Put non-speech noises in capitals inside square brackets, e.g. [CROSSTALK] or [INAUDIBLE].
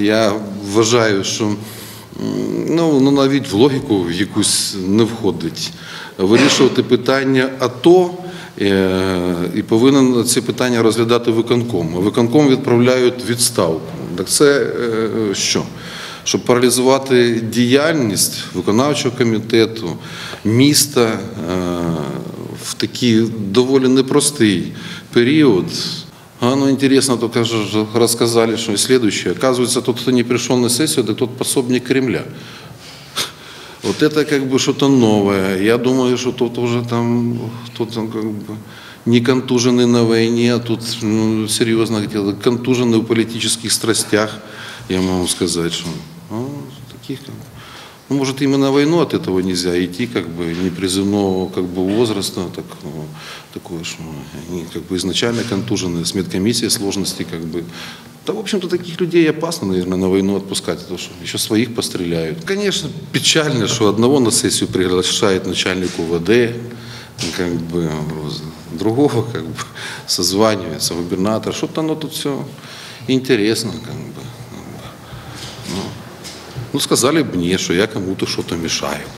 Я вважаю, що ну, ну, навіть в логіку якусь не входить. Вирішувати питання АТО е, і повинен ці питання розглядати виконком. Виконком відправляють відставку. Так це е, що? Щоб паралізувати діяльність виконавчого комітету, міста е, в такий доволі непростий период. А, ну, интересно, только же рассказали, что и следующее. Оказывается, тот, кто не пришел на сессию, это тот пособник Кремля. [LAUGHS] Вот это как бы что-то новое. Я думаю, что тут уже там кто-то как бы не контуженный на войне, а тут ну, серьезно где-то контуженный в политических страстях, я могу сказать, что ну, таких как ну, может, именно на войну от этого нельзя идти, как бы, непризывного как бы, возраста, так, ну, такое, что они как бы изначально контужены, с медкомиссией сложности, как бы. Да, в общем-то, таких людей опасно, наверное, на войну отпускать, потому что еще своих постреляют. Конечно, печально, что одного на сессию приглашает начальник УВД, как бы, другого как бы созванивается губернатор. Что-то оно тут все интересно, как бы. Ну, сказали бы мне, что я кому-то что-то мешаю.